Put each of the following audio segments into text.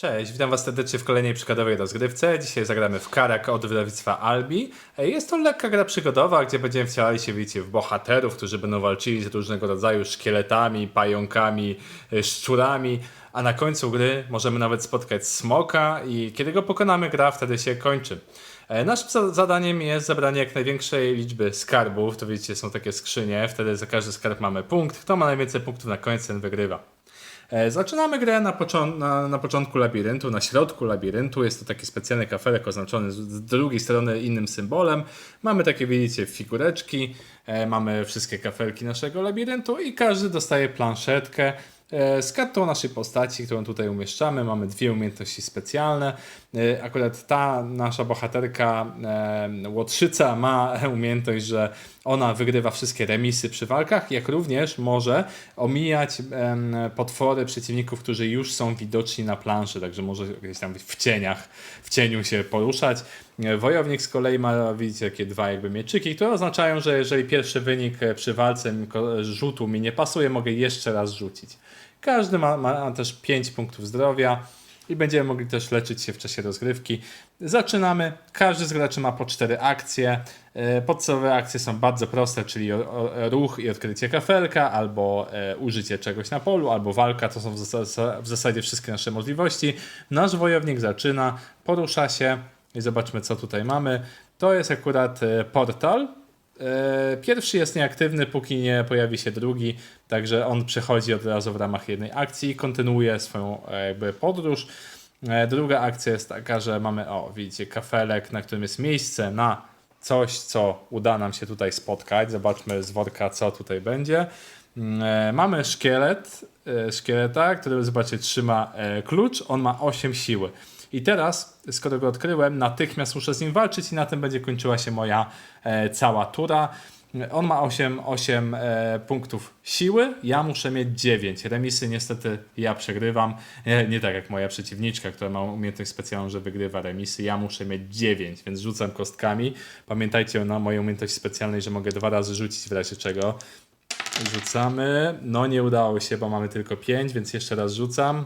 Cześć, witam Was serdecznie w kolejnej przykładowej rozgrywce. Dzisiaj zagramy w Karak od wydawnictwa Albi. Jest to lekka gra przygodowa, gdzie będziemy wcielali się wiecie, w bohaterów, którzy będą walczyli z różnego rodzaju szkieletami, pająkami, e, szczurami, a na końcu gry możemy nawet spotkać smoka i kiedy go pokonamy, gra wtedy się kończy. E, Naszym za- zadaniem jest zebranie jak największej liczby skarbów. To widzicie, są takie skrzynie, wtedy za każdy skarb mamy punkt. Kto ma najwięcej punktów na końcu, ten wygrywa. E, Zaczynamy grę na, począ- na, na początku labiryntu, na środku labiryntu. Jest to taki specjalny kafelek oznaczony z, drugiej strony innym symbolem. Mamy takie, widzicie, figureczki, e, mamy wszystkie kafelki naszego labiryntu i każdy dostaje planszetkę z kartą naszej postaci, którą tutaj umieszczamy. Mamy dwie umiejętności specjalne. E, Akurat ta nasza bohaterka, e, Łotrzyca, ma umiejętność, że ona wygrywa wszystkie remisy przy walkach, jak również może omijać potwory przeciwników, którzy już są widoczni na planszy, także może gdzieś tam w cieniach, w cieniu się poruszać. E, Wojownik z kolei ma, widzicie, takie dwa jakby mieczyki, które oznaczają, że jeżeli pierwszy wynik e, przy walce ko- rzutu mi nie pasuje, mogę jeszcze raz rzucić. Każdy ma, ma też 5 punktów zdrowia i będziemy mogli też leczyć się w czasie rozgrywki. Zaczynamy. Każdy z graczy ma po 4 akcje. E, Podstawowe akcje są bardzo proste, czyli ruch i odkrycie kafelka, albo e, użycie czegoś na polu, albo walka. To są w zasadzie wszystkie nasze możliwości. Nasz wojownik zaczyna, porusza się i zobaczmy, co tutaj mamy. To jest akurat e, portal. E, Pierwszy jest nieaktywny, póki nie pojawi się drugi, także on przechodzi od razu w ramach jednej akcji i kontynuuje swoją e, jakby podróż. Druga akcja jest taka, że mamy, o widzicie, kafelek, na którym jest miejsce na coś, co uda nam się tutaj spotkać. Zobaczmy z worka, co tutaj będzie. Mm, Mamy szkielet, szkieleta, który zobaczcie trzyma klucz, on ma 8 siły. I teraz, skoro go odkryłem, natychmiast muszę z nim walczyć i na tym będzie kończyła się moja e, cała tura. On ma 8, 8 e, punktów siły, ja muszę mieć 9. Remisy niestety ja przegrywam. E, nie tak jak moja przeciwniczka, która ma umiejętność specjalną, że wygrywa remisy. Ja muszę mieć 9, więc rzucam kostkami. Pamiętajcie na mojej umiejętności specjalnej, że mogę dwa razy rzucić w razie czego. Rzucamy. No nie udało się, bo mamy tylko 5, więc jeszcze raz rzucam.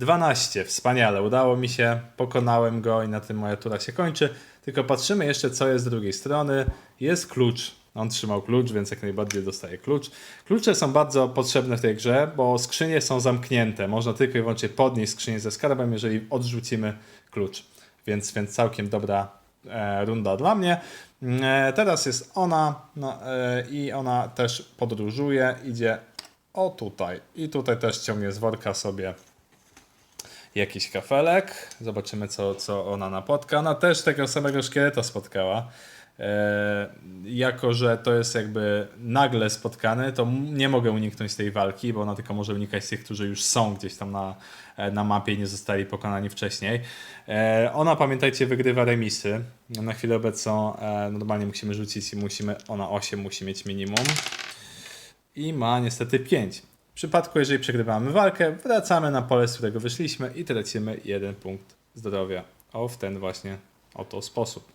12, wspaniale, udało mi się, pokonałem go i na tym moja tura się kończy. Tylko patrzymy jeszcze, co jest z drugiej strony. Jest klucz. On trzymał klucz, więc jak najbardziej dostaje klucz. Klucze są bardzo potrzebne w tej grze, bo skrzynie są zamknięte. Można tylko i wyłącznie podnieść skrzynię ze skarbem, jeżeli odrzucimy klucz. Więc, więc całkiem dobra e, runda dla mnie. E, teraz jest ona no, e, i ona też podróżuje, idzie o tutaj. I tutaj też ciągnie z worka sobie jakiś kafelek. Zobaczymy, co, co ona napotka. Ona też tego samego szkieleta spotkała. E, jako, że to jest jakby nagle spotkany, to nie mogę uniknąć tej walki, bo ona tylko może unikać tych, którzy już są gdzieś tam na, e, na mapie i nie zostali pokonani wcześniej. E, ona, pamiętajcie, wygrywa remisy. Na chwilę obecną e, normalnie musimy rzucić i musimy, ona 8 musi mieć minimum i ma niestety 5. Przypadku, jeżeli przegrywamy walkę, wracamy na pole, z którego wyszliśmy i tracimy jeden punkt zdrowia. O, w ten właśnie oto sposób.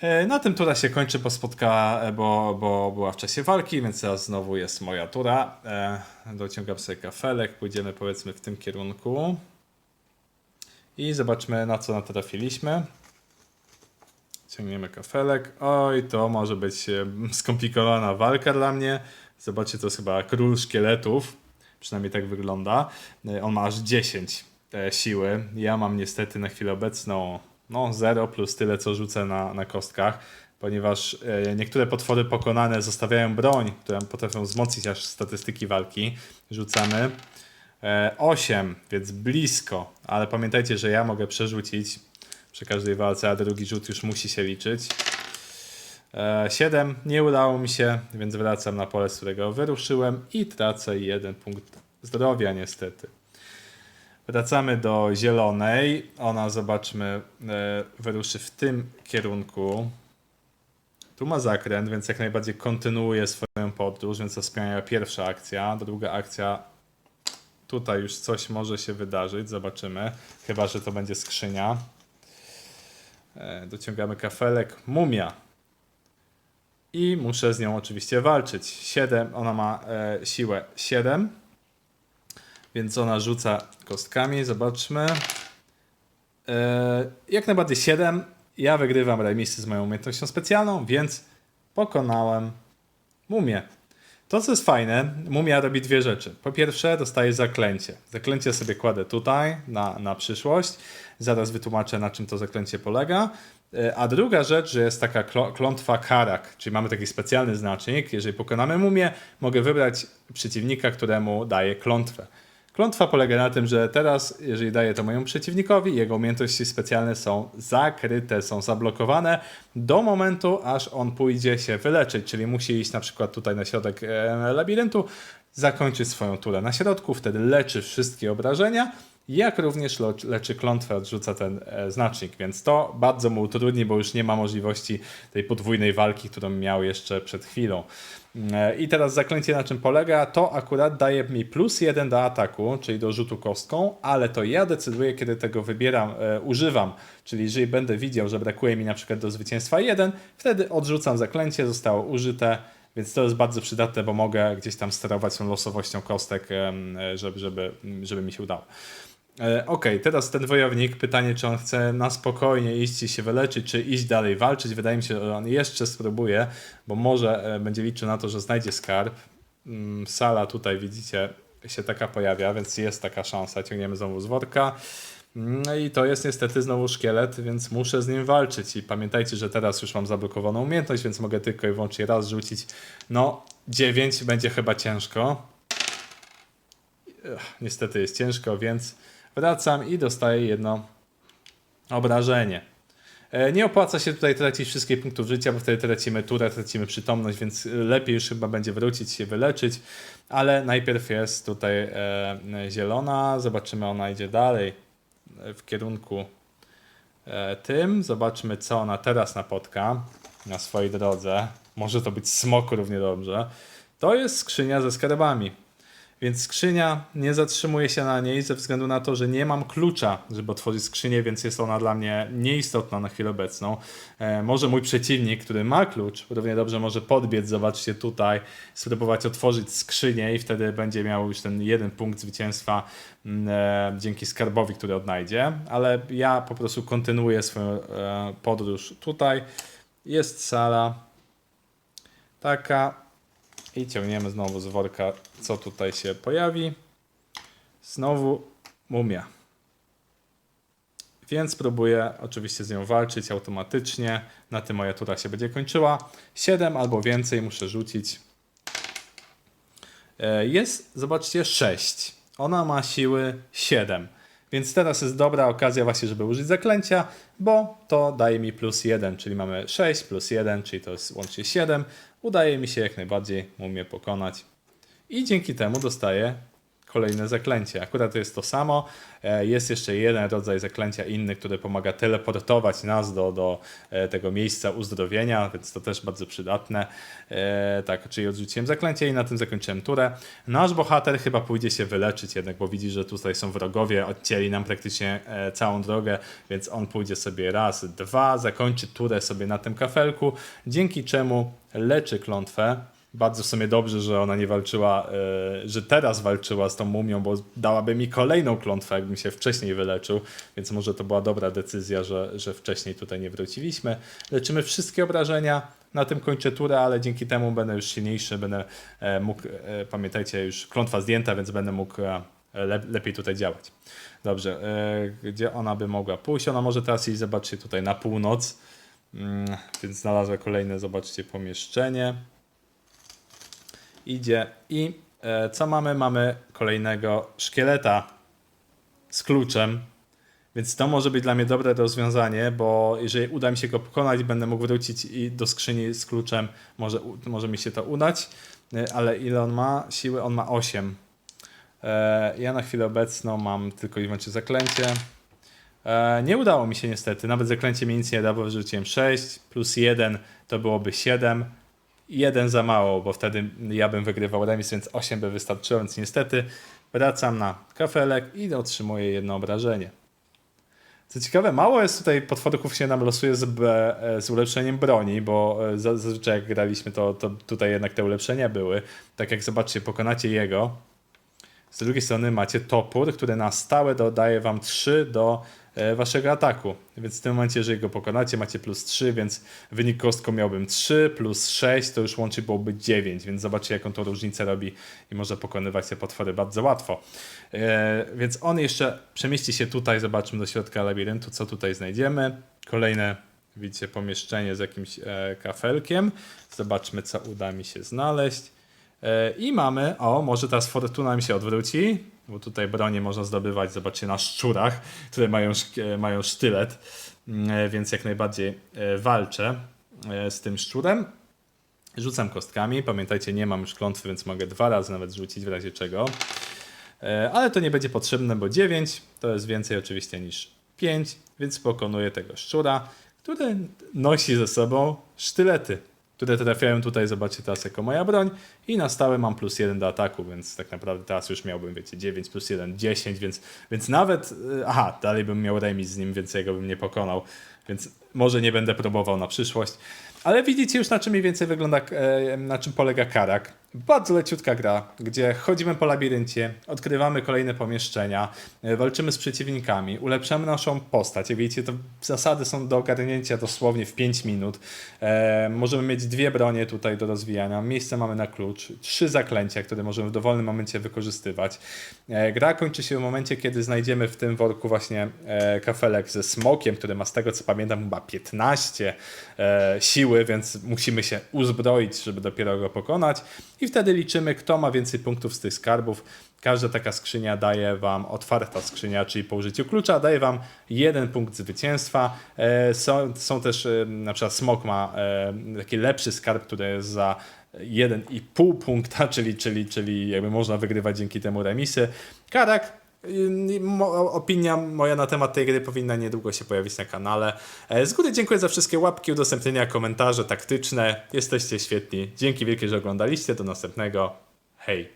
E, Na tym tura się kończy, bo spotkała, e, bo, bo była w czasie walki, więc teraz znowu jest moja tura. E, Dociągam sobie kafelek, pójdziemy powiedzmy w tym kierunku. I zobaczmy na co natrafiliśmy. Ciągniemy kafelek. Oj, to może być skomplikowana walka dla mnie. Zobaczcie, to jest chyba król szkieletów. Przynajmniej tak wygląda. E, On ma aż 10 e, siły. Ja mam niestety na chwilę obecną no 0 plus tyle, co rzucę na, na kostkach. Ponieważ e, niektóre potwory pokonane zostawiają broń, które potrafią wzmocnić aż statystyki walki. Rzucamy. E, 8, więc blisko, ale pamiętajcie, że ja mogę przerzucić przy każdej walce, a drugi rzut już musi się liczyć. E, 7, nie udało mi się, więc wracam na pole, z którego wyruszyłem i tracę jeden punkt zdrowia niestety. Wracamy do zielonej. Ona, zobaczmy, e, wyruszy w tym kierunku. Tu ma zakręt, więc jak najbardziej kontynuuje swoją podróż, więc to wspaniała pierwsza akcja. Druga akcja, tutaj już coś może się wydarzyć, zobaczymy. Chyba, że to będzie skrzynia. E, Dociągamy kafelek. Mumia. I muszę z nią oczywiście walczyć. 7, ona ma e, siłę 7. Więc ona rzuca kostkami, zobaczmy. E, jak najbardziej 7. Ja wygrywam remisy z moją umiejętnością specjalną, więc pokonałem mumię. To, co jest fajne, mumia robi dwie rzeczy. Po pierwsze, dostaje zaklęcie. Zaklęcie sobie kładę tutaj na, na przyszłość. Zaraz wytłumaczę, na czym to zaklęcie polega. E, A druga rzecz, że jest taka klątwa karak, czyli mamy taki specjalny znacznik. Jeżeli pokonamy mumię, mogę wybrać przeciwnika, któremu daję klątwę. Klątwa polega na tym, że teraz, jeżeli daję to mojemu przeciwnikowi, jego umiejętności specjalne są zakryte, są zablokowane do momentu, aż on pójdzie się wyleczyć, czyli musi iść na przykład tutaj na środek e, labiryntu, zakończyć swoją turę na środku, wtedy leczy wszystkie obrażenia, jak również leczy klątwę, odrzuca ten e, znacznik, więc to bardzo mu utrudni, bo już nie ma możliwości tej podwójnej walki, którą miał jeszcze przed chwilą. E, I teraz zaklęcie na czym polega? To akurat daje mi plus jeden do ataku, czyli do rzutu kostką, ale to ja decyduję, kiedy tego wybieram, e, używam. Czyli jeżeli będę widział, że brakuje mi na przykład do zwycięstwa 1, wtedy odrzucam zaklęcie, zostało użyte, więc to jest bardzo przydatne, bo mogę gdzieś tam sterować tą losowością kostek, e, żeby, żeby, żeby mi się udało. E, Okej, teraz ten wojownik, pytanie, czy on chce na spokojnie iść i się wyleczyć, czy iść dalej walczyć. Wydaje mi się, że on jeszcze spróbuje, bo może e, będzie liczył na to, że znajdzie skarb. Mm, Sala tutaj, widzicie, się taka pojawia, więc jest taka szansa. Ciągniemy znowu z worka. No i to jest niestety znowu szkielet, więc muszę z nim walczyć. I pamiętajcie, że teraz już mam zablokowaną umiejętność, więc mogę tylko i wyłącznie raz rzucić. No, 9 będzie chyba ciężko. Ech, niestety jest ciężko, więc wracam i dostaję jedno obrażenie. E, Nie opłaca się tutaj tracić wszystkich punktów życia, bo wtedy tracimy turę, tracimy przytomność, więc lepiej już chyba będzie wrócić się wyleczyć. Ale najpierw jest tutaj e, zielona, zobaczymy, ona idzie dalej e, w kierunku tym. Zobaczmy, co ona teraz napotka na swojej drodze. Może to być smok równie dobrze. To jest skrzynia ze skarbami. Więc skrzynia nie zatrzymuje się na niej ze względu na to, że nie mam klucza, żeby otworzyć skrzynię, więc jest ona dla mnie nieistotna na chwilę obecną. E, może mój przeciwnik, który ma klucz, równie dobrze może podbiec, zobaczcie tutaj, spróbować otworzyć skrzynię i wtedy będzie miał już ten jeden punkt zwycięstwa mm, e, dzięki skarbowi, który odnajdzie. Ale ja po prostu kontynuuję swoją e, podróż tutaj. Jest sala taka i ciągniemy znowu z worka, co tutaj się pojawi. Znowu mumia. Więc próbuję oczywiście z nią walczyć automatycznie. Na tym moja tura się będzie kończyła. 7 albo więcej muszę rzucić. E, Jest, zobaczcie, 6. Ona ma siły 7. Więc teraz jest dobra okazja właśnie, żeby użyć zaklęcia, bo to daje mi plus 1, czyli mamy 6 plus 1, czyli to jest łącznie 7. Udaje mi się jak najbardziej mumię pokonać. I dzięki temu dostaję kolejne zaklęcie. Akurat to jest to samo. E, Jest jeszcze jeden rodzaj zaklęcia inny, który pomaga teleportować nas do, do e, tego miejsca uzdrowienia, więc to też bardzo przydatne. E, Tak, czyli odrzuciłem zaklęcie i na tym zakończyłem turę. Nasz bohater chyba pójdzie się wyleczyć jednak, bo widzi, że tutaj są wrogowie, odcięli nam praktycznie całą drogę, więc on pójdzie sobie raz, dwa, zakończy turę sobie na tym kafelku, dzięki czemu leczy klątwę, bardzo w sumie dobrze, że ona nie walczyła, e, że teraz walczyła z tą mumią, bo dałaby mi kolejną klątwę, jakbym się wcześniej wyleczył, więc może to była dobra decyzja, że, że wcześniej tutaj nie wróciliśmy. Leczymy wszystkie obrażenia, na tym kończę turę, ale dzięki temu będę już silniejszy, będę e, mógł, e, pamiętajcie, już klątwa zdjęta, więc będę mógł le, lepiej tutaj działać. Dobrze, gdzie ona by mogła pójść? Ona może teraz iść, zobaczcie, tutaj na północ, Mm, więc znalazła kolejne, zobaczcie, pomieszczenie idzie i e, co mamy? Mamy kolejnego szkieleta z kluczem, więc to może być dla mnie dobre rozwiązanie, bo jeżeli uda mi się go pokonać, będę mógł wrócić i do skrzyni z kluczem, może, może mi się to udać, E, ale ile on ma siły? On ma 8. E, ja na chwilę obecną mam tylko i wyłącznie zaklęcie. E, nie udało mi się niestety, nawet zaklęcie mi nic nie da, bo wyrzuciłem 6 plus 1 to byłoby 7 jeden za mało, bo wtedy ja bym wygrywał remis, więc 8 by wystarczyło, więc niestety wracam na kafelek i otrzymuję jedno obrażenie. Co ciekawe, mało jest tutaj potworków się nam losuje z, b, e, z ulepszeniem broni, bo e, za- zazwyczaj jak graliśmy, to, to tutaj jednak te ulepszenia były. Tak jak zobaczcie, pokonacie jego, Z drugiej strony macie topór, który na stałe dodaje wam 3 do waszego ataku. Więc w tym momencie, jeżeli go pokonacie, macie plus 3, więc wynik kostką miałbym 3, plus 6, to już łącznie byłoby 9, więc zobaczcie, jaką to różnicę robi i może pokonywać te potwory bardzo łatwo. E, więc on jeszcze przemieści się tutaj, zobaczmy do środka labiryntu, co tutaj znajdziemy. Kolejne, widzicie, pomieszczenie z jakimś e, kafelkiem. Zobaczmy, co uda mi się znaleźć. E, I mamy, o, może teraz fortuna mi się odwróci, bo tutaj bronię można zdobywać, zobaczcie, na szczurach, które mają, e, mają sztylet, Mm, e, więc jak najbardziej walczę z tym szczurem. Rzucam kostkami, pamiętajcie, nie mam już klątwy, więc mogę dwa razy nawet rzucić w razie czego. Ale to nie będzie potrzebne, bo 9 to jest więcej oczywiście niż 5, więc pokonuję tego szczura, który nosi ze sobą sztylety, które trafiają tutaj, zobaczcie teraz jako moja broń i na stałe mam plus 1 do ataku, więc tak naprawdę teraz już miałbym, wiecie, 9 plus 1, 10, więc, więc nawet, e, aha, dalej bym miał remis z nim, więc jego bym nie pokonał, więc może nie będę próbował na przyszłość. Ale widzicie już na czym mniej więcej wygląda, e, na czym polega Karak. Bardzo leciutka gra, gdzie chodzimy po labiryncie, odkrywamy kolejne pomieszczenia, e, walczymy z przeciwnikami, ulepszamy naszą postać. Jak widzicie, to zasady są do ogarnięcia dosłownie w 5 minut. E, możemy mieć dwie bronie tutaj do rozwijania, miejsce mamy na klucz, trzy zaklęcia, które możemy w dowolnym momencie wykorzystywać. E, gra kończy się w momencie, kiedy znajdziemy w tym worku właśnie e, kafelek ze smokiem, który ma z tego co pamiętam chyba 15 e, siły, więc musimy się uzbroić, żeby dopiero go pokonać. I wtedy liczymy, kto ma więcej punktów z tych skarbów. Każda taka skrzynia daje wam, otwarta skrzynia, czyli po użyciu klucza, daje wam jeden punkt zwycięstwa. E, są, są też, e, na przykład Smok ma e, taki lepszy skarb, który jest za 1,5 punkta, czyli, czyli, czyli jakby można wygrywać dzięki temu remisy. Karak Opinia moja na temat tej gry powinna niedługo się pojawić na kanale. E, Z góry dziękuję za wszystkie łapki, udostępnienia, komentarze taktyczne. Jesteście świetni. Dzięki wielkie, że oglądaliście. Do następnego. Hej.